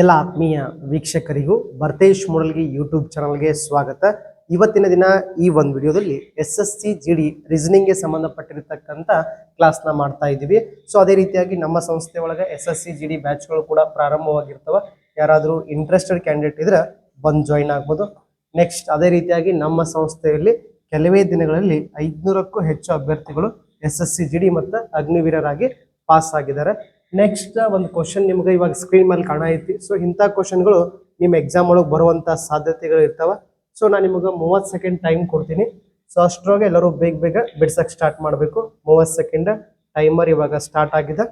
ಎಲ್ಲ ಆತ್ಮೀಯ ವೀಕ್ಷಕರಿಗೂ ಭರ್ತೇಶ್ ಮೂಡಲ್ಗಿ ಯೂಟ್ಯೂಬ್ ಚಾನಲ್ಗೆ ಸ್ವಾಗತ. ಇವತ್ತಿನ ದಿನ ಈ ಒಂದು ವಿಡಿಯೋದಲ್ಲಿ S S C G D ರೀಸನಿಂಗ್ಗೆ ಸಂಬಂಧಪಟ್ಟಿರ್ತಕ್ಕಂಥ ಕ್ಲಾಸ್ನ ಮಾಡ್ತಾ ಇದ್ದೀವಿ. ಸೊ ಅದೇ ರೀತಿಯಾಗಿ ನಮ್ಮ ಸಂಸ್ಥೆ ಒಳಗೆ S S C G D ಬ್ಯಾಚ್ಗಳು ಕೂಡ ಪ್ರಾರಂಭವಾಗಿರ್ತವೆ. ಯಾರಾದರೂ ಇಂಟ್ರೆಸ್ಟೆಡ್ ಕ್ಯಾಂಡಿಡೇಟ್ ಇದ್ರೆ ಬಂದು ಜಾಯಿನ್ ಆಗ್ಬೋದು. ನೆಕ್ಸ್ಟ್ ಅದೇ ರೀತಿಯಾಗಿ ನಮ್ಮ ಸಂಸ್ಥೆಯಲ್ಲಿ ಕೆಲವೇ ದಿನಗಳಲ್ಲಿ ಐದುನೂರಕ್ಕೂ ಹೆಚ್ಚು ಅಭ್ಯರ್ಥಿಗಳು S S C G D ಮತ್ತು ಅಗ್ನಿವೀರರಾಗಿ ಪಾಸ್ ಆಗಿದ್ದಾರೆ. ನೆಕ್ಸ್ಟ್ ಒಂದು ಕ್ವಶನ್ ನಿಮ್ಗೆ ಇವಾಗ ಸ್ಕ್ರೀನ್ ಮೇಲೆ ಕಾಣ ಐತಿ. ಸೊ ಇಂಥ ಕ್ವಶನ್ಗಳು ನಿಮ್ಮ ಎಕ್ಸಾಮ್ ಒಳಗೆ ಬರುವಂಥ ಸಾಧ್ಯತೆಗಳು ಇರ್ತಾವ. ಸೊ ನಾನು ನಿಮಗೆ ಮೂವತ್ತು ಸೆಕೆಂಡ್ ಟೈಮ್ ಕೊಡ್ತೀನಿ. ಸೊ ಅಷ್ಟರೊಳಗೆ ಎಲ್ಲರೂ ಬೇಗ ಬೇಗ ಬಿಡ್ಸಕ್ಕೆ ಸ್ಟಾರ್ಟ್ ಮಾಡಬೇಕು. ಮೂವತ್ತು ಸೆಕೆಂಡ್ ಟೈಮರ್ ಇವಾಗ ಸ್ಟಾರ್ಟ್ ಆಗಿದೆ.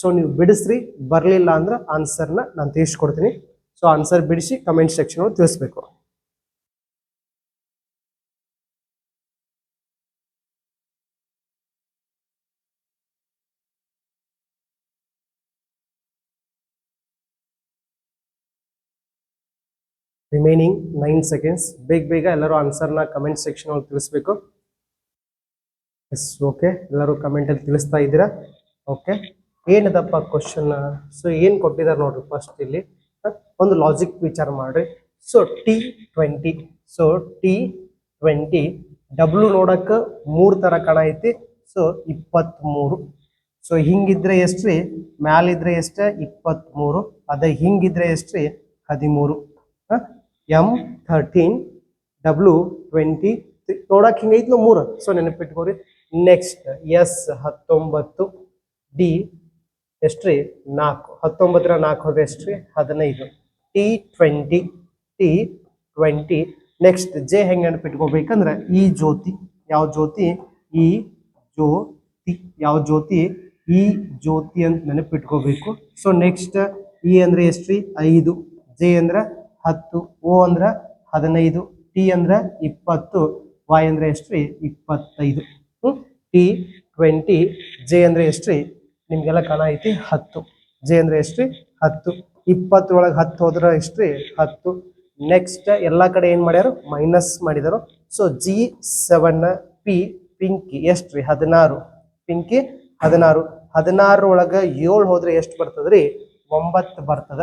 ಸೊ ನೀವು ಬಿಡಿಸ್ರಿ, ಬರಲಿಲ್ಲ ಅಂದ್ರೆ ಆನ್ಸರ್ನ ನಾನು ತಿಳಿಸ್ಕೊಡ್ತೀನಿ ಸೊ ಆನ್ಸರ್ ಬಿಡಿಸಿ ಕಮೆಂಟ್ ಸೆಕ್ಷನ್ ತಿಳಿಸ್ಬೇಕು. ರಿಮೈನಿಂಗ್ ನೈನ್ ಸೆಕೆಂಡ್ಸ್ ಬೇಗ ಬೇಗ ಎಲ್ಲರೂ ಆನ್ಸರ್ನ ಕಮೆಂಟ್ ಸೆಕ್ಷನ್ ಒಳಗೆ ತಿಳಿಸ್ಬೇಕು. ಎಸ್ ಓಕೆ ಎಲ್ಲರೂ ಕಮೆಂಟಲ್ಲಿ ತಿಳಿಸ್ತಾ ಇದ್ದೀರಾ? ಓಕೆ ಏನದಪ್ಪ ಕ್ವಶನ್ ಸೊ ಏನು ಕೊಟ್ಟಿದ್ದಾರೆ ನೋಡ್ರಿ ಫಸ್ಟ್ ಇಲ್ಲಿ. ಒಂದು ಲಾಜಿಕ್ ವಿಚಾರ ಮಾಡ್ರಿ. So T twenty so T twenty W ನೋಡಕ್ಕೆ ಮೂರು ಥರ ಕಣ ಐತಿ. ಸೊ ಇಪ್ಪತ್ತ್ಮೂರು ಸೊ ಹಿಂಗಿದ್ರೆ ಎಷ್ಟ್ರಿ? ಮ್ಯಾಲಿದ್ರೆ ಎಷ್ಟ? ಇಪ್ಪತ್ತ್ಮೂರು ಅದೇ ಹಿಂಗಿದ್ರೆ ಎಷ್ಟ್ರಿ? ಹದಿಮೂರು. ಎಂ ಥರ್ಟೀನ್ ಡಬ್ಲ್ಯೂ ಟ್ವೆಂಟಿ ನೋಡಕ್ ಹಿಂಗೈತ್ಲು ಮೂರು. ಸೊ ನೆನಪಿಟ್ಕೋರಿ. ನೆಕ್ಸ್ಟ್ ಎಸ್ ಹತ್ತೊಂಬತ್ತು ಡಿ ಎಷ್ಟ್ರಿ? ನಾಲ್ಕು. ಹತ್ತೊಂಬತ್ತರ ನಾಲ್ಕು ಹೋದ್ರೆ ಎಷ್ಟ್ರಿ? ಹದಿನೈದು. T twenty T twenty next J ಹೆಂಗೆ ನೆನಪಿಟ್ಕೋಬೇಕಂದ್ರೆ, ಈ ಜ್ಯೋತಿ. ಯಾವ ಜ್ಯೋತಿ? ಈ ಜ್ಯೋತಿ. ಯಾವ ಜ್ಯೋತಿ? ಈ ಜ್ಯೋತಿ ಅಂತ ನೆನಪಿಟ್ಕೋಬೇಕು. ಸೊ ನೆಕ್ಸ್ಟ್ ಇ ಅಂದ್ರೆ ಎಷ್ಟ್ರಿ? ಐದು. ಜೆ ಅಂದ್ರೆ ಹತ್ತು, ಓ ಅಂದ್ರೆ ಹದಿನೈದು, ಟಿ ಅಂದ್ರೆ ಇಪ್ಪತ್ತು, ವೈ ಅಂದ್ರೆ ಎಷ್ಟ್ರಿ? ಇಪ್ಪತ್ತೈದು. ಟಿ ಟ್ವೆಂಟಿ, ಜೆ ಅಂದ್ರೆ ಎಷ್ಟ್ರಿ? ನಿಮ್ಗೆಲ್ಲ ಕಣ ಐತಿ ಹತ್ತು. ಜೆ ಅಂದ್ರೆ ಎಷ್ಟ್ರಿ? ಹತ್ತು. ಇಪ್ಪತ್ತರೊಳಗೆ ಹತ್ತು ಹೋದ್ರೆ ಎಷ್ಟ್ರಿ? ಹತ್ತು. ನೆಕ್ಸ್ಟ್ ಎಲ್ಲ ಕಡೆ ಏನು ಮಾಡ್ಯಾರು? ಮೈನಸ್ ಮಾಡಿದರು. So G seven P Pinky ಎಷ್ಟ್ರಿ? ಹದಿನಾರು. ಪಿಂಕಿ ಹದಿನಾರು. ಹದಿನಾರು ಒಳಗೆ ಏಳು ಹೋದ್ರೆ ಎಷ್ಟು ಬರ್ತದ್ರಿ? ಒಂಬತ್ತು ಬರ್ತದ.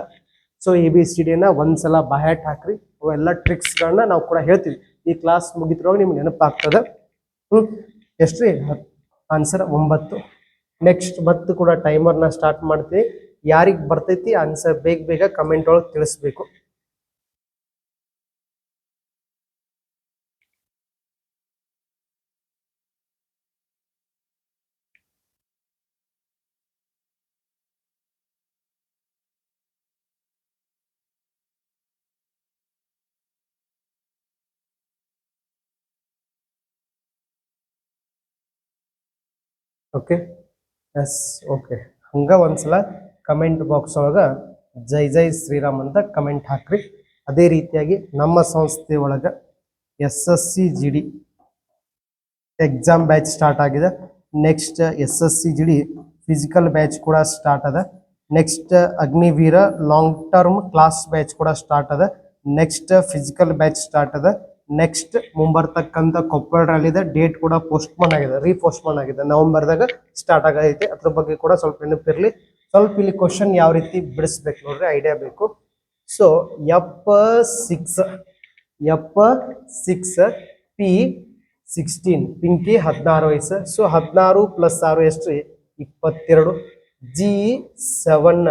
ಸೊ ಎ ಬಿ ಸಿ ಡಿನ ಒಂದ್ಸಲ ಬಾಯಾಟ್ ಹಾಕ್ರಿ. ಅವೆಲ್ಲ ಟ್ರಿಕ್ಸ್ಗಳನ್ನ ನಾವು ಕೂಡ ಹೇಳ್ತೀವಿ. ಈ ಕ್ಲಾಸ್ ಮುಗಿದ್ರೊಳಗೆ ನಿಮ್ಗೆ ನೆನಪಾಗ್ತದೆ. ಹ್ಞೂ ಎಷ್ಟು ಆನ್ಸರ್ ಒಂಬತ್ತು. ನೆಕ್ಸ್ಟ್ ಮತ್ತು ಕೂಡ ಟೈಮರ್ನ ಸ್ಟಾರ್ಟ್ ಮಾಡ್ತೀವಿ. ಯಾರಿಗೆ ಬರ್ತೈತಿ? ಆನ್ಸರ್ ಬೇಗ ಬೇಗ ಕಮೆಂಟ್ ಒಳಗೆ ತಿಳಿಸ್ಬೇಕು. ಓಕೆ ಎಸ್ ಓಕೆ ಹಂಗೆ ಒಂದ್ಸಲ ಕಮೆಂಟ್ ಬಾಕ್ಸ್ ಒಳಗೆ ಜೈ ಜೈ ಶ್ರೀರಾಮ್ ಅಂತ ಕಮೆಂಟ್ ಹಾಕ್ರಿ. ಅದೇ ರೀತಿಯಾಗಿ ನಮ್ಮ ಸಂಸ್ಥೆ ಒಳಗೆ S S C G D exam batch start ಆಗಿದೆ. Next S S C G D physical batch ಕೂಡ ಸ್ಟಾರ್ಟ್ ಅದ. Next Agniveer long term class batch ಕೂಡ ಸ್ಟಾರ್ಟ್ ಅದ. ನೆಕ್ಸ್ಟ್ ಫಿಸಿಕಲ್ ಬ್ಯಾಚ್ ಸ್ಟಾರ್ಟ್ ಅದ. ನೆಕ್ಸ್ಟ್ ಮುಂಬರ್ತಕ್ಕಂಥ ಕೊಪ್ಪಳ ಇದೆ ಡೇಟ್ ಕೂಡ ಪೋಸ್ಟ್ಪೋನ್ ಆಗಿದೆ ರೀಪೋಸ್ಟ್ಪೋನ್ ಆಗಿದೆ. ನವೆಂಬರ್ದಾಗ ಸ್ಟಾರ್ಟ್ ಆಗೈತೆ. ಅದ್ರ ಬಗ್ಗೆ ಕೂಡ ಸ್ವಲ್ಪ ನೆನಪಿರಲಿ ಸ್ವಲ್ಪ ಇಲ್ಲಿ ಕ್ವಶನ್ ಯಾವ ರೀತಿ ಬಿಡಿಸ್ಬೇಕು ನೋಡ್ರಿ ಐಡಿಯಾ ಬೇಕು. ಸೊ ಎಪ್ಪ ಸಿಕ್ಸ್ ಎಪ್ಪ ಸಿಕ್ಸ್ ಪಿ ಸಿಕ್ಸ್ಟೀನ್ ಪಿಂಕಿ ಹದಿನಾರು ವಯಸ್ಸು. ಸೊ ಹದಿನಾರು ಪ್ಲಸ್ ಆರು ಎಷ್ಟು ಇಪ್ಪತ್ತೆರಡು. G seven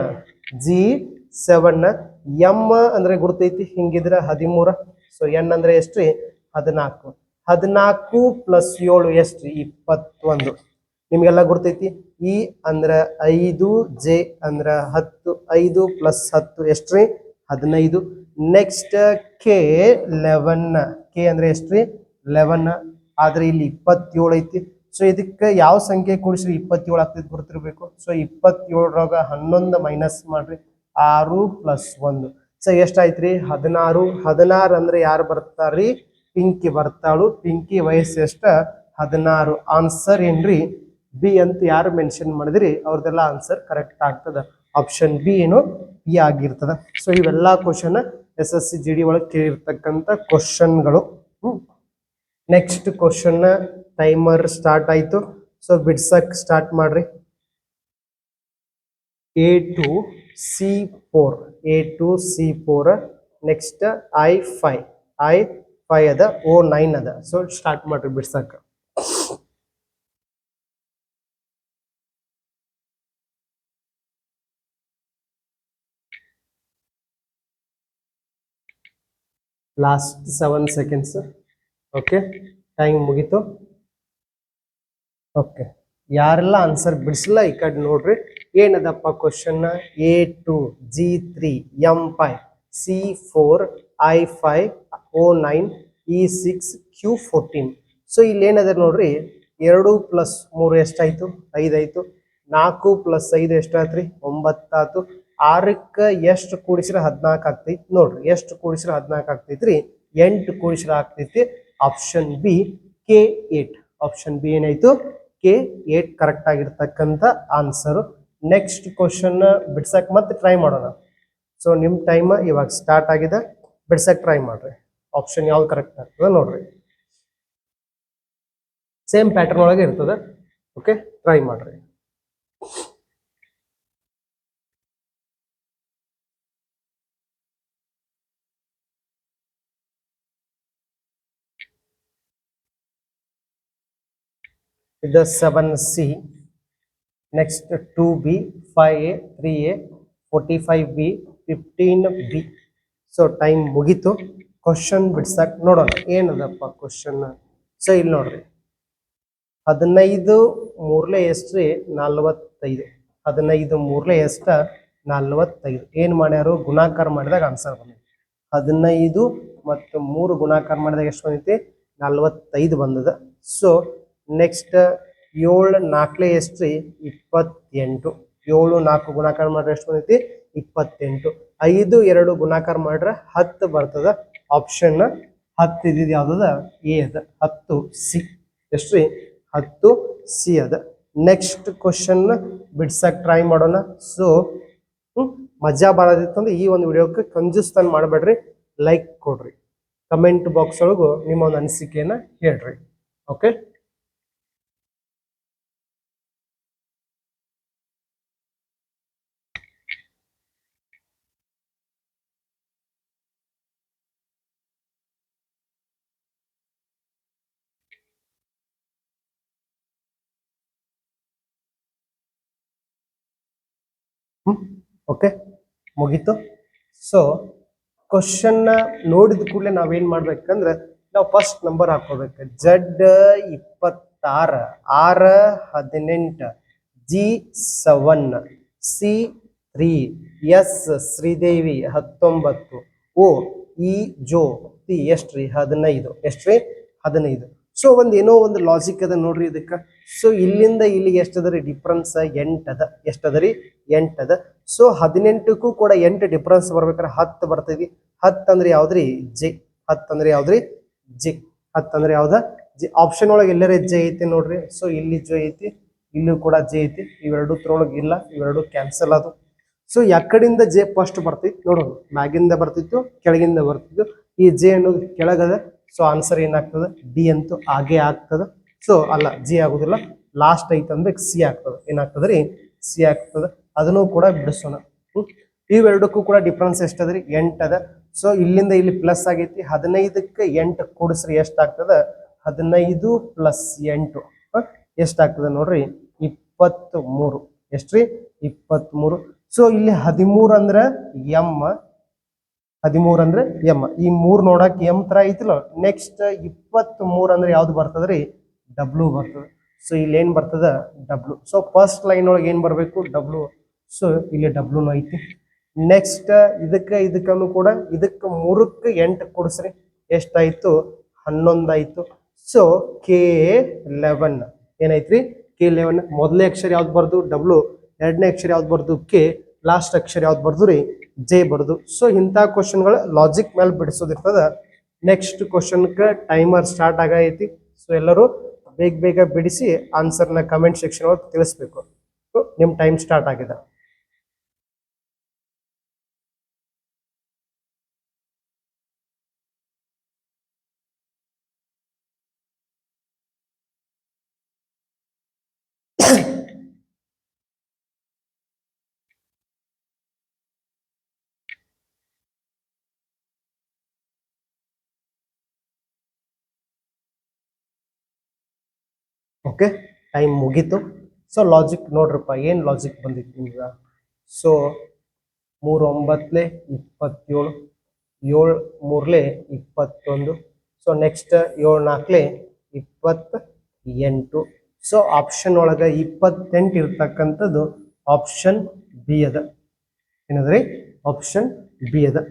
G seven M ಅಂದ್ರೆ ಗುರ್ತೈತಿ, ಹಿಂಗಿದ್ರೆ ಹದಿಮೂರ. ಸೊ ಎನ್ ಅಂದ್ರೆ ಎಷ್ಟು? ರೀ ಹದಿನಾಲ್ಕು. ಹದಿನಾಲ್ಕು ಪ್ಲಸ್ ಏಳು ಎಷ್ಟು? ರೀ ಇಪ್ಪತ್ತೊಂದು. ನಿಮಗೆಲ್ಲ ಗೊತ್ತೈತಿ ಇ ಅಂದ್ರ ಐದು, ಜೆ ಅಂದ್ರ ಹತ್ತು, ಐದು ಪ್ಲಸ್ ಹತ್ತು ಎಷ್ಟು ರೀ? ಹದಿನೈದು. ನೆಕ್ಸ್ಟ್ ಕೆ ಲೆವೆನ್ ಕೆ ಅಂದ್ರೆ ಎಷ್ಟು ರೀ? ಲೆವೆನ್ ಆದ್ರೆ ಇಲ್ಲಿ ಇಪ್ಪತ್ತೇಳು ಐತಿ. ಸೊ ಇದಕ್ಕೆ ಯಾವ ಸಂಖ್ಯೆ ಕೂಡಿಸ್ರಿ? ಇಪ್ಪತ್ತೇಳು ಆಗ್ತೈತಿ ಗುರ್ತಿರ್ಬೇಕು. ಸೊ ಇಪ್ಪತ್ತೇಳರಾಗ ಹನ್ನೊಂದು ಮೈನಸ್ ಮಾಡ್ರಿ. ಆರು ಪ್ಲಸ್ ಒಂದು. ಸೊ ಎಷ್ಟಾಯ್ತ್ರಿ? ಹದಿನಾರು. ಹದಿನಾರು ಅಂದ್ರೆ ಯಾರು ಬರ್ತಾರ್ರಿ? ಪಿಂಕಿ ಬರ್ತಾಳು. ಪಿಂಕಿ ವಯಸ್ಸು ಎಷ್ಟ? ಹದಿನಾರು. ಆನ್ಸರ್ ಏನ್ರಿ? ಬಿ ಅಂತ ಯಾರು ಮೆನ್ಷನ್ ಮಾಡಿದ್ರಿ? ಅವ್ರದ್ದೆಲ್ಲ ಆನ್ಸರ್ ಕರೆಕ್ಟ್ ಆಗ್ತದ. ಆಪ್ಷನ್ ಬಿ ಏನು? ಬಿ ಆಗಿರ್ತದ. ಸೊ ಇವೆಲ್ಲ question S S C G D ಒಳಗೆ ಕೇಳಿರ್ತಕ್ಕಂಥ ಕ್ವಶನ್ಗಳು ನೆಕ್ಸ್ಟ್ ಕ್ವಶನ್ ಟೈಮರ್ ಸ್ಟಾರ್ಟ್ ಆಯ್ತು. ಸೊ ಬಿಡ್ಸಕ್ ಸ್ಟಾರ್ಟ್ ಮಾಡ್ರಿ. A two C four A two C four next I five I five ಅದ ಓ ನೈನ್ ಅದ. ಸೊ ಸ್ಟಾರ್ಟ್ ಮಾಡ್ರಿ ಬಿಡ್ಸಕ್ಕೆ last seven seconds okay time ಮುಗೀತು. ಓಕೆ ಯಾರೆಲ್ಲ ಆನ್ಸರ್ ಬಿಡಿಸಲ್ಲ ಈ ಕಡೆ ನೋಡ್ರಿ. ಏನದಪ್ಪ question A two G three M five C four I five O nine E six Q fourteen so ಇಲ್ಲಿ ಏನದ ನೋಡ್ರಿ? ಎರಡು ಪ್ಲಸ್ ಮೂರು ಎಷ್ಟಾಯ್ತು? ಐದಾಯ್ತು ನಾಲ್ಕು ಪ್ಲಸ್ ಐದು ಎಷ್ಟಾಯ್ತ್ರಿ ಒಂಬತ್ತಾತು. ಆರಕ್ಕೆ ಎಷ್ಟು ಕೂಡಿಸಿದ್ರೆ ಹದಿನಾಲ್ಕು ಆಗ್ತೈತಿ ನೋಡ್ರಿ. ಎಷ್ಟು ಕೂಡಿಸಿದ್ರೆ ಹದಿನಾಲ್ಕು ಆಗ್ತೈತ್ರಿ. ಎಂಟು ಕೂಡಿಸಿದ್ರೆ ಆಗ್ತೈತಿ. Option B K eight option B ಏನಾಯ್ತು? ಕೆ ಏಟ್ ಕರೆಕ್ಟ್ ಆಗಿರ್ತಕ್ಕಂಥ ಆನ್ಸರ್ ನೆಕ್ಸ್ಟ್ ಕ್ವಶನ್ ಬಿಡ್ಸಕ್ ಮತ್ತೆ ಟ್ರೈ ಮಾಡೋಣ. ಸೊ ನಿಮ್ಮ ಟೈಮ್ ಇವಾಗ ಸ್ಟಾರ್ಟ್ ಆಗಿದೆ. ಬಿಡ್ಸಕ್ ಟ್ರೈ ಮಾಡ್ರಿ. ಆಪ್ಷನ್ ಯಾವ್ದು ಕರೆಕ್ಟ್ ಆಗ್ತದೆ ನೋಡ್ರಿ. ಸೇಮ್ ಪ್ಯಾಟರ್ನ್ ಒಳಗೆ ಇರ್ತದೆ. ಓಕೆ ಟ್ರೈ ಮಾಡ್ರಿ. ಇದು seven C next two B five A three A forty five B fifteen B so time ಮುಗೀತು. ಕ್ವಶನ್ ಬಿಡ್ಸಕ್ ನೋಡೋಣ. ಏನದಪ್ಪ ಕ್ವಶನ್ ಸೊ ಇಲ್ಲಿ ನೋಡ್ರಿ. ಹದಿನೈದು ಮೂರ್ಲೆ ಎಷ್ಟ್ರಿ ನಲ್ವತ್ತೈದು. ಹದಿನೈದು ಮೂರ್ಲೆ ಎಷ್ಟ? ನಲ್ವತ್ತೈದು. ಏನು ಮಾಡ್ಯಾರು? ಗುಣಾಕಾರ ಮಾಡಿದಾಗ ಆನ್ಸರ್ ಬಂದಿದೆ ಹದಿನೈದು ಮತ್ತು ಮೂರು ಗುಣಾಕಾರ ಮಾಡಿದಾಗ ಎಷ್ಟು ಬಂದೈತಿ? ನಲ್ವತ್ತೈದು ಬಂದದ. ಸೊ ನೆಕ್ಸ್ಟ್ ಏಳು ನಾಲ್ಕಲೆ ಎಷ್ಟ್ರಿ ಇಪ್ಪತ್ತೆಂಟು. ಏಳು ನಾಲ್ಕು ಗುಣಾಕಾರ ಮಾಡ್ರೆ ಎಷ್ಟು ಬಂದೈತಿ? ಇಪ್ಪತ್ತೆಂಟು. ಐದು, ಎರಡು ಗುಣಾಕಾರ ಮಾಡ್ರೆ ಹತ್ತು ಬರ್ತದ. ಆಪ್ಷನ್ ಹತ್ತು ಇದ್ದಿದ್ದು ಯಾವ್ದದ? ಎ ಅದ. ಹತ್ತು ಸಿ ಎಷ್ಟ್ರಿ ಹತ್ತು ಸಿ ಅದ. ನೆಕ್ಸ್ಟ್ ಕ್ವಶನ್ ಬಿಡ್ಸಕ್ಕೆ ಟ್ರೈ ಮಾಡೋಣ. ಸೊ ಮಜಾ ಬರೋದಿತ್ತಂದ್ರೆ ಈ ಒಂದು ವಿಡಿಯೋಕ್ಕೆ ಕಂಜೂಸ್ತನ ಮಾಡಬೇಡ್ರಿ. ಲೈಕ್ ಕೊಡ್ರಿ. ಕಮೆಂಟ್ ಬಾಕ್ಸ್ ಒಳಗೂ ನಿಮ್ಮ ಒಂದು ಅನಿಸಿಕೆಯನ್ನು ಹೇಳ್ರಿ. ಓಕೆ ಓಕೆ ಮುಗೀತು. ಸೊ ಕ್ವಶನ್ನ ನೋಡಿದ ಕೂಡಲೇ ನಾವೇನು ಮಾಡ್ಬೇಕಂದ್ರೆ, ನಾವು ಫಸ್ಟ್ ನಂಬರ್ ಹಾಕೋಬೇಕು ಜಡ್ ಇಪ್ಪತ್ತಾರ, ಆರ ಹದಿನೆಂಟು G seven C three S Sridevi ಹತ್ತೊಂಬತ್ತು ಓ ಇ ಜೋ ತಿ ಎಷ್ಟ್ರಿ? ಹದಿನೈದು. ಎಷ್ಟ್ರಿ? ಹದಿನೈದು. ಸೊ ಒಂದು ಏನೋ ಒಂದು ಲಾಜಿಕ್ ಅದ ನೋಡ್ರಿ ಇದಕ್ಕೆ. ಸೊ ಇಲ್ಲಿಂದ ಇಲ್ಲಿಗೆ ಎಷ್ಟದ ರೀ ಡಿಫ್ರೆನ್ಸ್ ಎಂಟದ ಎಷ್ಟದ ರೀ ಎಂಟದ ಸೊ ಹದಿನೆಂಟಕ್ಕೂ ಕೂಡ ಎಂಟು ಡಿಫ್ರೆನ್ಸ್ ಬರ್ಬೇಕಾದ್ರೆ ಹತ್ತು ಬರ್ತೈತಿ. ಹತ್ತು ಅಂದ್ರೆ ಯಾವ್ದ್ರಿ? ಜೆ. ಹತ್ತು ಅಂದ್ರೆ ಯಾವ್ದ್ರಿ? ಜೆ. ಹತ್ತು ಅಂದ್ರೆ ಯಾವ್ದ? ಜಿ. ಆಪ್ಷನ್ ಒಳಗೆ ಎಲ್ಲರ ಜೆ ಐತಿ ನೋಡ್ರಿ. ಸೊ ಇಲ್ಲಿ ಜೆ ಐತಿ, ಇಲ್ಲೂ ಕೂಡ ಜೆ ಐತಿ. ಇವೆರಡು ಇಲ್ಲ, ಇವೆರಡು ಕ್ಯಾನ್ಸಲ್ ಅದು ಸೊ ಎಕ್ಕಡಿಂದ ಜೆ ಫಸ್ಟ್ ಬರ್ತೈತಿ ನೋಡೋಣ ಮ್ಯಾಗಿಂದ ಬರ್ತಿತ್ತು, ಕೆಳಗಿಂದ ಬರ್ತಿತ್ತು. ಈ ಜೆ ಅನ್ನೋದು ಕೆಳಗದ ಸೊ ಆನ್ಸರ್ ಏನಾಗ್ತದೆ? ಡಿ ಅಂತೂ ಆಗೇ ಆಗ್ತದೆ. ಸೊ ಅಲ್ಲ ಜಿ ಆಗುದಿಲ್ಲ. ಲಾಸ್ಟ್ ಐತಂದ್ರೆ ಸಿ ಆಗ್ತದೆ. ಏನಾಗ್ತದೆ ರೀ ಸಿ ಆಗ್ತದೆ. ಅದನ್ನು ಕೂಡ ಬಿಡಿಸೋಣ. ಇವೆರಡಕ್ಕೂ ಕೂಡ ಡಿಫ್ರೆನ್ಸ್ ಎಷ್ಟದ ರೀ ಎಂಟದ ಸೊ ಇಲ್ಲಿಂದ ಇಲ್ಲಿ ಪ್ಲಸ್ ಆಗೈತಿ. ಹದಿನೈದಕ್ಕೆ ಎಂಟು ಕೂಡಿಸ್ರಿ. ಎಷ್ಟಾಗ್ತದ? ಹದಿನೈದು ಪ್ಲಸ್ ಎಂಟು? ಎಷ್ಟಾಗ್ತದೆ ನೋಡ್ರಿ? ಇಪ್ಪತ್ತ್ ಮೂರು ಎಷ್ಟ್ರಿ? ಇಪ್ಪತ್ತ್ ಮೂರು ಸೊ ಇಲ್ಲಿ ಹದಿಮೂರು ಅಂದ್ರೆ ಎಂ ಹದಿಮೂರ್ ಅಂದ್ರೆ ಎಂ ಈ ಮೂರು ನೋಡಕ್ ಎಂ ತರ ಐತಿಲ್ಲ. ನೆಕ್ಸ್ಟ್ ಇಪ್ಪತ್ತ್ ಮೂರ್ ಅಂದ್ರೆ ಯಾವ್ದು ಬರ್ತದ್ರಿ? ಡಬ್ಲ್ಯೂ ಬರ್ತದೆ. ಸೊ ಇಲ್ಲಿ ಏನ್ ಬರ್ತದ? ಡಬ್ಲ್ಯೂ ಸೊ ಫಸ್ಟ್ ಲೈನ್ ಒಳಗೆ ಏನ್ ಬರಬೇಕು? ಡಬ್ಲ್ಯೂ ಸೊ ಇಲ್ಲಿ ಡಬ್ಲ್ಯೂನು ಐತಿ. ನೆಕ್ಸ್ಟ್ ಇದಕ್ಕೆ ಇದಕ್ಕನು ಕೂಡ ಇದಕ್ಕೆ ಮೂರಕ್ಕೆ ಎಂಟು ಕೊಡಿಸ್ರಿ. ಎಷ್ಟಾಯ್ತು ಹನ್ನೊಂದಾಯ್ತು ಸೊ ಕೆ ಲೆವೆನ್ ಏನೈತ್ರಿ ಕೆ ಲೆವೆನ್ ಮೊದಲನೇ ಅಕ್ಷರ ಯಾವ್ದು ಬರ್ದು? ಡಬ್ಲ್ಯೂ ಎರಡನೇ ಅಕ್ಷರ ಯಾವ್ದು ಬರ್ದು? ಕೆ ಲಾಸ್ಟ್ ಅಕ್ಷರ ಯಾವ್ದು ಬರ್ದು ರೀ? ಜೆ ಬರ್ದು. ಸೊ ಇಂಥ ಕ್ವಶನ್ಗಳು ಲಾಜಿಕ್ ಮೇಲೆ ಬಿಡಿಸೋದಿರ್ತದ. ನೆಕ್ಸ್ಟ್ ಕ್ವಶನ್ಗೆ ಟೈಮರ್ ಸ್ಟಾರ್ಟ್ ಆಗೈತಿ. ಸೊ ಎಲ್ಲರೂ ಬೇಗ ಬೇಗ ಬಿಡಿಸಿ ಆನ್ಸರ್ನ ಕಮೆಂಟ್ ಸೆಕ್ಷನ್ ಒಳಗೆ ತಿಳಿಸ್ಬೇಕು. ನಿಮ್ಮ ಟೈಮ್ ಸ್ಟಾರ್ಟ್ ಆಗಿದೆ. ಓಕೆ ಟೈಮ್ ಮುಗೀತು. ಸೊ ಲಾಜಿಕ್ ನೋಡ್ರಪ್ಪ, ಏನು ಲಾಜಿಕ್ ಬಂದಿತ್ತು ನಿಮ್ಗೆ? ಸೊ ಮೂರು ಒಂಬತ್ತಲೇ ಇಪ್ಪತ್ತೇಳು, ಏಳು ಮೂರಲೆ ಇಪ್ಪತ್ತೊಂದು ಸೊ ನೆಕ್ಸ್ಟ್ ಏಳು ನಾಲ್ಕಲೆ ಇಪ್ಪತ್ತ ಎಂಟು ಸೊ ಆಪ್ಷನ್ ಒಳಗೆ ಇಪ್ಪತ್ತೆಂಟು ಇರ್ತಕ್ಕಂಥದ್ದು ಆಪ್ಷನ್ ಬಿ ಅದ. ಏನದ್ರಿ? ಆಪ್ಷನ್ ಬಿ ಅದ.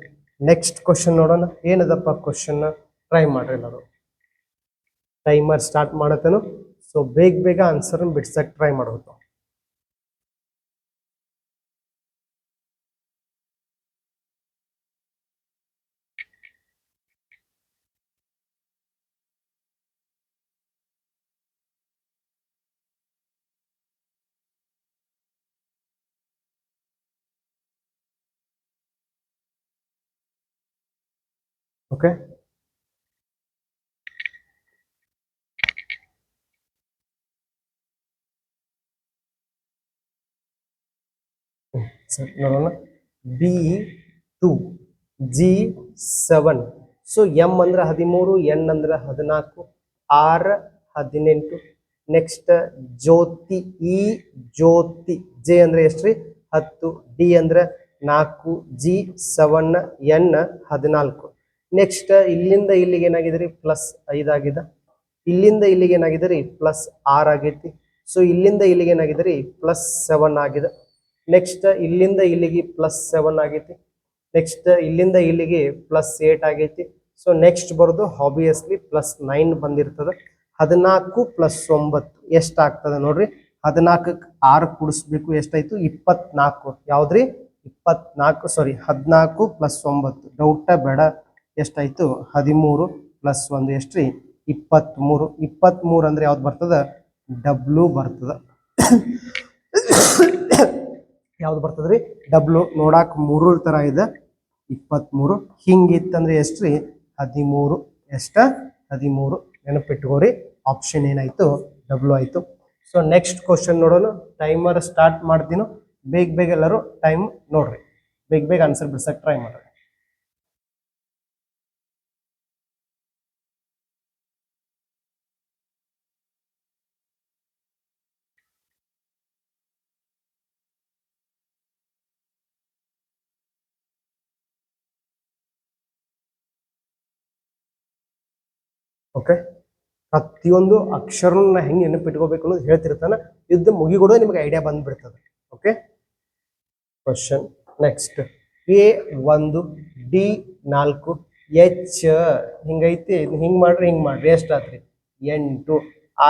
ನೆಕ್ಸ್ಟ್ ಕ್ವಶನ್ ನೋಡೋಣ. ಏನದಪ್ಪ ಕ್ವಶನ್ ಟ್ರೈ ಮಾಡ್ರಿ ಎಲ್ಲರೂ. Timer start ಮಾಡತ್ತೇನು. ಸೊ ಬೇಗ ಬೇಗ ಆನ್ಸರ್ ಬಿಡ್ಸಕ್ ಟ್ರೈ ಮಾಡೋದು ಓಕೆ ಸರಿ ನೋಡೋಣ. B two G seven so M ಅಂದ್ರೆ ಹದಿಮೂರು ಎನ್ ಅಂದ್ರೆ ಹದಿನಾಲ್ಕು ಆರ್ ಹದಿನೆಂಟು. Next Jyothi E Jyothi. J ಅಂದ್ರೆ ಎಷ್ಟ್ರಿ? ಹತ್ತು. ಡಿ ಅಂದ್ರೆ ನಾಲ್ಕು. ಜಿ ಸೆವೆನ್ ಎನ್ ಹದಿನಾಲ್ಕು. ನೆಕ್ಸ್ಟ್ ಇಲ್ಲಿಂದ ಇಲ್ಲಿಗೆ ಏನಾಗಿದೆ ರೀ ಪ್ಲಸ್ ಐದಾಗಿದೆ ಇಲ್ಲಿಂದ ಇಲ್ಲಿಗೆ ಏನಾಗಿದೆ ರೀ ಪ್ಲಸ್ ಆರ್ ಆಗೈತಿ. ಸೊ ಇಲ್ಲಿಂದ ಇಲ್ಲಿಗೆ ಏನಾಗಿದೆ ರೀ ಪ್ಲಸ್ ಸೆವೆನ್ ಆಗಿದೆ. ನೆಕ್ಸ್ಟ್ ಇಲ್ಲಿಂದ ಇಲ್ಲಿಗೆ ಪ್ಲಸ್ ಸೆವೆನ್ ಆಗೈತಿ. ನೆಕ್ಸ್ಟ್ ಇಲ್ಲಿಂದ ಇಲ್ಲಿಗೆ ಪ್ಲಸ್ ಏಟ್ ಆಗೈತಿ. ಸೊ ನೆಕ್ಸ್ಟ್ ಬರೋದು ಹಾಬಿಯಸ್ಲಿ ಪ್ಲಸ್ ನೈನ್ ಬಂದಿರ್ತದೆ. ಹದಿನಾಲ್ಕು ಪ್ಲಸ್ ಒಂಬತ್ತು ಎಷ್ಟು ಆಗ್ತದೆ ನೋಡ್ರಿ? ಹದಿನಾಲ್ಕಕ್ಕೆ ಆರು ಕೂಡಿಸ್ಬೇಕು ಎಷ್ಟಾಯ್ತು? ಇಪ್ಪತ್ನಾಲ್ಕು. ಯಾವ್ದ್ರಿ? ಇಪ್ಪತ್ನಾಲ್ಕು ಸಾರಿ ಹದಿನಾಲ್ಕು ಪ್ಲಸ್ ಒಂಬತ್ತು. ಡೌಟ ಬೇಡ. ಎಷ್ಟಾಯ್ತು? ಹದಿಮೂರು ಪ್ಲಸ್ ಒಂದು ಎಷ್ಟ್ರಿ? ಇಪ್ಪತ್ತ್ಮೂರು ಇಪ್ಪತ್ತ್ಮೂರು ಅಂದ್ರೆ ಯಾವ್ದು ಬರ್ತದ? ಡಬ್ಲ್ಯೂ ಬರ್ತದ. ಯಾವ್ದು ಬರ್ತದ್ರಿ? ಡಬ್ಲ್ಯೂ ನೋಡಾಕ್ ಮೂರು ತರ ಇದೆ. ಇಪ್ಪತ್ತ್ಮೂರು ಹಿಂಗಿತ್ತಂದ್ರೆ ಎಷ್ಟ್ರಿ? ಹದಿಮೂರು. ಎಷ್ಟ? ಹದಿಮೂರು. ನೆನಪಿಟ್ಕೋರಿ. ಆಪ್ಷನ್ ಏನಾಯ್ತು? ಡಬ್ಲ್ಯೂ ಆಯ್ತು. ಸೊ ನೆಕ್ಸ್ಟ್ ಕ್ವಶನ್ ನೋಡೋಣ. ಟೈಮರ್ ಸ್ಟಾರ್ಟ್ ಮಾಡ್ತೀನೋ? ಬೇಗ ಬೇಗ ಎಲ್ಲರೂ ಟೈಮ್ ನೋಡ್ರಿ. ಬೇಗ ಬೇಗ ಆನ್ಸರ್ ಬಿಡ್ಸಕ್ ಟ್ರೈ ಮಾಡ್ರಿ. ಓಕೆ ಪ್ರತಿಯೊಂದು ಅಕ್ಷರನ ಹೆಂಗೆ ನೆನಪಿಟ್ಕೋಬೇಕು ಅನ್ನೋದು ಹೇಳ್ತಿರ್ತಾನೆ. ಇದು ಮುಗಿಗೂಡ ನಿಮ್ಗೆ ಐಡಿಯಾ ಬಂದ್ಬಿಡ್ತದೆ. ಓಕೆ ಕ್ವಶನ್ ನೆಕ್ಸ್ಟ್ ಎ ಒಂದು ಡಿ ನಾಲ್ಕು ಎಚ್ ಹಿಂಗೈತಿ. ಹಿಂಗೆ ಮಾಡ್ರಿ ಹಿಂಗೆ ಮಾಡ್ರಿ. ಎಷ್ಟಾತ್ರಿ ಎಂಟು.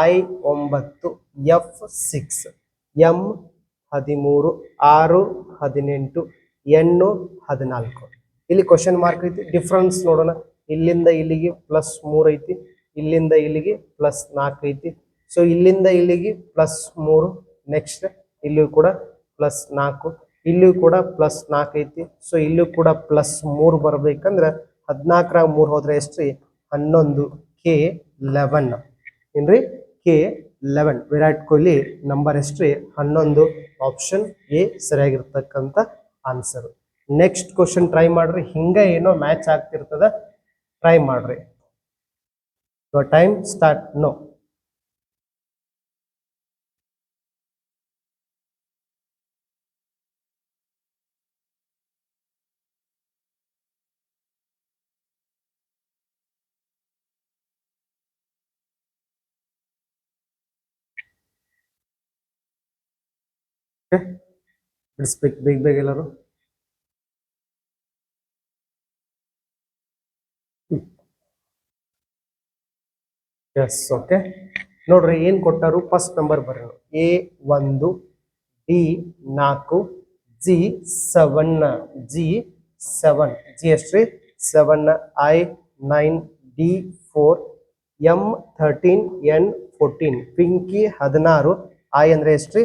ಐ ಒಂಬತ್ತು ಎಫ್ ಸಿಕ್ಸ್ ಎಂ ಹದಿಮೂರು, ಆರು ಹದಿನೆಂಟು ಎಣ್ಣು ಹದಿನಾಲ್ಕು. ಇಲ್ಲಿ ಕ್ವಶನ್ ಮಾರ್ಕ್ ಐತಿ. ಡಿಫ್ರೆನ್ಸ್ ನೋಡೋಣ. ಇಲ್ಲಿಂದ ಇಲ್ಲಿಗೆ ಪ್ಲಸ್ ಮೂರು ಐತಿ, ಇಲ್ಲಿಂದ ಇಲ್ಲಿಗೆ ಪ್ಲಸ್ ನಾಲ್ಕು ಐತಿ. ಸೊ ಇಲ್ಲಿಂದ ಇಲ್ಲಿಗೆ ಪ್ಲಸ್ ಮೂರು ನೆಕ್ಸ್ಟ್ ಇಲ್ಲಿಯೂ ಕೂಡ ಪ್ಲಸ್ ನಾಲ್ಕು, ಇಲ್ಲಿಯೂ ಕೂಡ ಪ್ಲಸ್ ನಾಲ್ಕು ಐತಿ. ಸೊ ಇಲ್ಲೂ ಕೂಡ ಪ್ಲಸ್ ಮೂರು ಬರ್ಬೇಕಂದ್ರೆ ಹದಿನಾಲ್ಕರಾಗ ಮೂರು ಹೋದ್ರೆ ಎಷ್ಟ್ರಿ? ಹನ್ನೊಂದು ಕೆ ಲೆವೆನ್ ಏನ್ರಿ? K eleven Virat Kohli number ಎಷ್ಟ್ರಿ? ಹನ್ನೊಂದು. ಆಪ್ಷನ್ ಎ ಸರಿಯಾಗಿರ್ತಕ್ಕಂಥ ಆನ್ಸರ್ ನೆಕ್ಸ್ಟ್ ಕ್ವಶನ್ ಟ್ರೈ ಮಾಡ್ರಿ. ಹಿಂಗ ಏನೋ ಮ್ಯಾಚ್ ಆಗ್ತಿರ್ತದ. ಟ್ರೈ ಮಾಡ್ರಿ. ಟೈಮ್ ಸ್ಟಾರ್ಟ್ ನೋ ಬಿಡಿಸ್ಬೇಕು ಬೇಗ ಬೇಗ ಎಲ್ಲರೂ. ಎಸ್ ಓಕೆ ನೋಡ್ರಿ, ಏನ್ ಕೊಟ್ಟರು? ಫಸ್ಟ್ ನಂಬರ್ ಬರೋಣ ಎ ಒಂದು ಡಿ ನಾಲ್ಕು G seven G seven G ಎಷ್ಟ್ರಿ seven I nine D four M thirteen N fourteen Pinky ಹದಿನಾರು ಐ ಅಂದ್ರೆ ಎಷ್ಟ್ರಿ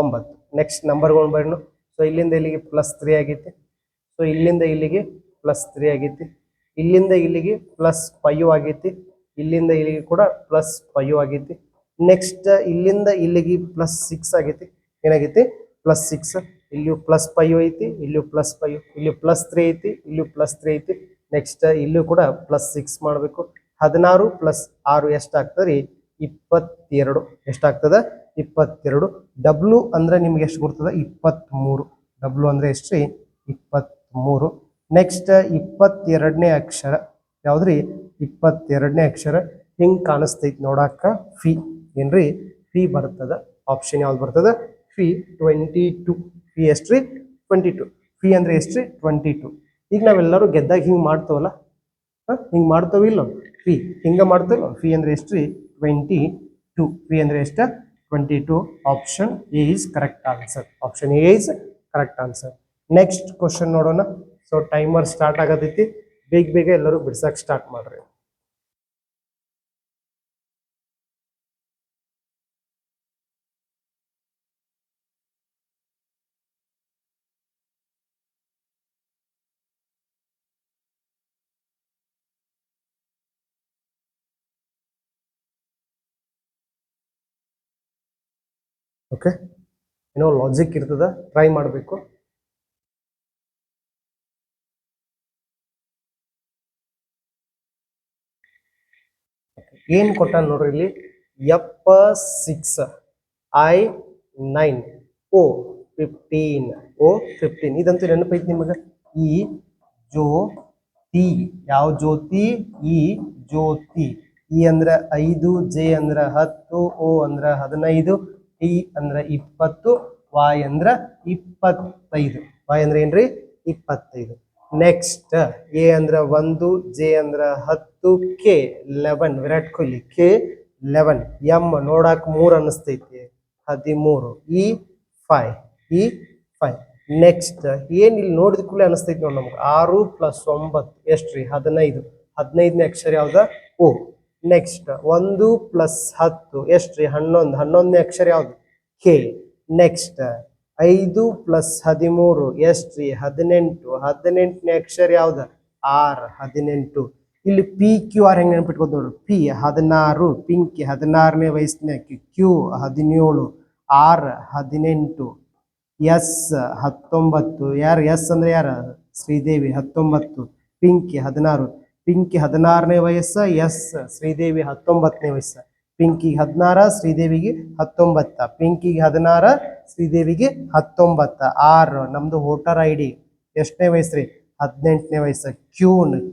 ಒಂಬತ್ತು. ನೆಕ್ಸ್ಟ್ ನಂಬರ್ಗಳು ಬರೋಣ ಸೊ ಇಲ್ಲಿಂದ ಇಲ್ಲಿಗೆ ಪ್ಲಸ್ ತ್ರೀ ಆಗೈತಿ. ಸೊ ಇಲ್ಲಿಂದ ಇಲ್ಲಿಗೆ ಪ್ಲಸ್ ತ್ರೀ ಆಗೈತಿ. ಇಲ್ಲಿಂದ ಇಲ್ಲಿಗೆ ಪ್ಲಸ್ ಫೈವ್ ಆಗೈತಿ. ಇಲ್ಲಿಂದ ಇಲ್ಲಿಗೆ ಕೂಡ ಪ್ಲಸ್ ಫೈವ್ ಆಗೈತಿ. ನೆಕ್ಸ್ಟ್ ಇಲ್ಲಿಂದ ಇಲ್ಲಿಗೆ ಪ್ಲಸ್ ಸಿಕ್ಸ್ ಆಗೈತಿ. ಏನಾಗೈತಿ? ಪ್ಲಸ್ ಸಿಕ್ಸ್ ಇಲ್ಲಿಯೂ ಪ್ಲಸ್ ಫೈವ್ ಐತಿ, ಇಲ್ಲಿಯೂ ಪ್ಲಸ್ ಫೈವ್ ಇಲ್ಲಿ ಪ್ಲಸ್ ತ್ರೀ ಐತಿ, ಇಲ್ಲಿಯೂ ಪ್ಲಸ್ ತ್ರೀ ಐತಿ. ನೆಕ್ಸ್ಟ್ ಇಲ್ಲೂ ಕೂಡ ಪ್ಲಸ್ ಸಿಕ್ಸ್ ಮಾಡಬೇಕು. ಹದಿನಾರು ಪ್ಲಸ್ ಆರು ಎಷ್ಟಾಗ್ತದೆ? ರೀ ಇಪ್ಪತ್ತೆರಡು. ಎಷ್ಟಾಗ್ತದೆ? ಇಪ್ಪತ್ತೆರಡು. ಡಬ್ಲ್ಯೂ ಅಂದರೆ ನಿಮ್ಗೆ ಎಷ್ಟು ಬರ್ತದ ಇಪ್ಪತ್ತ್ಮೂರು. ಡಬ್ಲ್ಯೂ ಎಷ್ಟು ರೀ? ಇಪ್ಪತ್ತ್ಮೂರು. ನೆಕ್ಸ್ಟ್ ಇಪ್ಪತ್ತೆರಡನೇ ಅಕ್ಷರ. ಯಾವ್ದ್ರಿ? ಇಪ್ಪತ್ತೆರಡನೇ ಅಕ್ಷರ ಹಿಂಗ್ ಕಾಣಿಸ್ತೈತಿ ನೋಡಾಕ? ಫಿ. ಏನ್ರಿ? ಫಿ ಬರ್ತದ. ಆಪ್ಷನ್ ಯಾವ್ದು ಬರ್ತದ? ಫಿ ಟ್ವೆಂಟಿ ಟು. ಫಿ ಎಷ್ಟ್ರಿ? Twenty two. ಫಿ ಅಂದ್ರೆ ಎಷ್ಟ್ರಿ? Twenty two. ಈಗ ನಾವೆಲ್ಲರೂ ಗೆದ್ದಾಗ ಹಿಂಗ್ ಮಾಡ್ತೇವಲ್ಲ? ಹಿಂಗೆ ಮಾಡ್ತೇವೆ ಇಲ್ಲ? ಫಿ. ಹಿಂಗೆ ಮಾಡ್ತೇವಲ್ಲ ಫಿ ಅಂದ್ರೆ ಎಷ್ಟು ರೀ ಟ್ವೆಂಟಿ ಟು. ಫಿ ಅಂದ್ರೆ ಎಷ್ಟ? Twenty two. Option A is correct answer option A is correct answer next question ನೋಡೋಣ. ಸೊ ಟೈಮರ್ ಸ್ಟಾರ್ಟ್ ಆಗತೈತಿ. ಬೇಗ ಬೇಗ ಎಲ್ಲರೂ ಬಿಡ್ಸಕ್ಕೆ ಸ್ಟಾರ್ಟ್ ಮಾಡ್ರಿ. ಓಕೆ ಏನೋ ಲಾಜಿಕ್ ಇರ್ತದ ಟ್ರೈ ಮಾಡಬೇಕು. ಏನ್ ಕೊಟ್ಟ ನೋಡ್ರಿ ಇಲ್ಲಿ? F six I nine O fifteen O fifteen ಇದಂತೂ ನೆನಪೈತಿ ನಿಮಗೆ? ಈ ಜೋ ತಿ ಯಾವ ಜ್ಯೋತಿ? ಈ ಜ್ಯೋತಿ. ಇ ಅಂದ್ರ ಐದು, ಜೆ ಅಂದ್ರ ಹತ್ತು, ಓ ಅಂದ್ರ ಹದಿನೈದು ಟಿ ಅಂದ್ರೆ ಇಪ್ಪತ್ತು, ವಾಯ್ ಅಂದ್ರ ಇಪ್ಪತ್ತೈದು. ವಾಯ್ ಅಂದ್ರೆ ಏನ್ರಿ? ಇಪ್ಪತ್ತೈದು. ನೆಕ್ಸ್ಟ್ ಎ ಅಂದ್ರ ಒಂದು, ಜೆ ಅಂದ್ರ ಹತ್ತು, K eleven Virat Kohli, K eleven M ನೋಡಕ್ ಮೂರ್ ಅನಿಸ್ತೈತಿ. ಹದಿಮೂರು. E five E five. Next ಏನ್ ಇಲ್ಲಿ ನೋಡಿದ ಕೂಡಲೇ ಅನಿಸ್ತೈತಿ ನೋಡಿ ನಮ್ಗೆ. ಆರು ಪ್ಲಸ್ ಒಂಬತ್ತು. ಎಷ್ಟ್ರಿ? ಹದಿನೈದು. ಹದಿನೈದನೇ ಅಕ್ಷರ ಯಾವ್ದ? ಓ. ನೆಕ್ಸ್ಟ್ ಒಂದು ಪ್ಲಸ್ ಹತ್ತು. ಎಷ್ಟ್ರಿ? ಹನ್ನೊಂದು. ಹನ್ನೊಂದನೇ ಅಕ್ಷರ ಯಾವುದು? ಕೆ ನೆಕ್ಸ್ಟ್ ಐದು ಪ್ಲಸ್ ಹದಿಮೂರು. ಎಷ್ಟ್ರಿ? ಹದಿನೆಂಟು. ಹದಿನೆಂಟನೇ ಅಕ್ಷರ ಯಾವ್ದು? ಆರ್ ಹದಿನೆಂಟು. ಇಲ್ಲಿ ಪಿ ಕ್ಯೂ ಆರ್ ಹೆಂಗ್ ನೆನ್ಪಿಟ್ಕೊಂಡು ನೋಡ್ರಿ ಪಿ ಹದಿನಾರು. ಪಿಂಕಿ ಹದಿನಾರನೇ ವಯಸ್ಸಿನ ಕ್ಯೂ ಹದಿನೇಳು. ಆರ್ ಹದಿನೆಂಟು. ಎಸ್ ಹತ್ತೊಂಬತ್ತು. ಯಾರು? ಎಸ್ ಅಂದ್ರೆ ಯಾರ? ಶ್ರೀದೇವಿ, ಹತ್ತೊಂಬತ್ತು. ಪಿಂಕಿ ಹದಿನಾರು. ಪಿಂಕಿ ಹದಿನಾರನೇ ವಯಸ್ಸ, ಎಸ್ ಶ್ರೀದೇವಿ ಹತ್ತೊಂಬತ್ತನೇ ವಯಸ್ಸ. ಪಿಂಕಿಗೆ ಹದಿನಾರ, ಶ್ರೀದೇವಿಗೆ ಹತ್ತೊಂಬತ್ತ. ಪಿಂಕಿಗೆ ಹದಿನಾರ, ಶ್ರೀದೇವಿಗೆ ಹತ್ತೊಂಬತ್ತ. ಆರ್, ನಮ್ದು ವೋಟರ್ ಐ ಡಿ. ಎಷ್ಟನೇ ವಯಸ್ಸು ರೀ? ಹದಿನೆಂಟನೇ ವಯಸ್ಸು. ಕ್ಯೂನ್,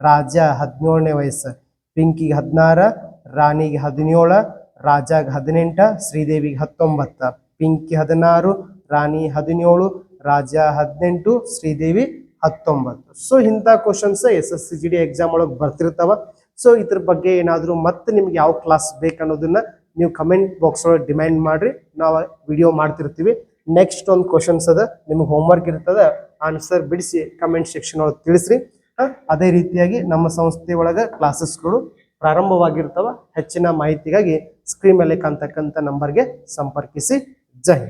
ರಾಜ ಹದಿನೇಳನೇ ವಯಸ್ಸು. ಪಿಂಕಿಗೆ ಹದಿನಾರ, ರಾಣಿಗೆ ಹದಿನೇಳು, ರಾಜಾಗ ಹದಿನೆಂಟ, ಶ್ರೀದೇವಿಗೆ ಹತ್ತೊಂಬತ್ತ. ಪಿಂಕಿ ಹದಿನಾರು, ರಾಣಿ ಹದಿನೇಳು, ರಾಜ ಹದಿನೆಂಟು, ಶ್ರೀದೇವಿ ಹತ್ತೊಂಬತ್ತು. ಸೊ ಇಂಥ questions S S C G D exam ಒಳಗೆ ಬರ್ತಿರ್ತಾವ. ಸೊ ಇದ್ರ ಬಗ್ಗೆ ಏನಾದರೂ ಮತ್ತೆ ನಿಮ್ಗೆ ಯಾವ ಕ್ಲಾಸ್ ಬೇಕನ್ನೋದನ್ನ ನೀವು ಕಮೆಂಟ್ ಬಾಕ್ಸ್ ಒಳಗೆ ಡಿಮ್ಯಾಂಡ್ ಮಾಡಿರಿ. ನಾವು ವಿಡಿಯೋ ಮಾಡ್ತಿರ್ತೀವಿ. ನೆಕ್ಸ್ಟ್ ಒಂದು ಕ್ವಶನ್ಸ್ ಅದ. ನಿಮ್ಗೆ ಹೋಮ್ವರ್ಕ್ ಇರ್ತದ. ಆನ್ಸರ್ ಬಿಡಿಸಿ ಕಮೆಂಟ್ ಸೆಕ್ಷನ್ ಒಳಗೆ ತಿಳಿಸ್ರಿ. ಅದೇ ರೀತಿಯಾಗಿ ನಮ್ಮ ಸಂಸ್ಥೆ ಒಳಗೆ ಕ್ಲಾಸಸ್ಗಳು ಪ್ರಾರಂಭವಾಗಿರ್ತಾವ. ಹೆಚ್ಚಿನ ಮಾಹಿತಿಗಾಗಿ ಸ್ಕ್ರೀನ್ ಮೇಲೆ ಕಾಣ್ತಕ್ಕಂಥ ನಂಬರ್ಗೆ ಸಂಪರ್ಕಿಸಿ. ಜೈ.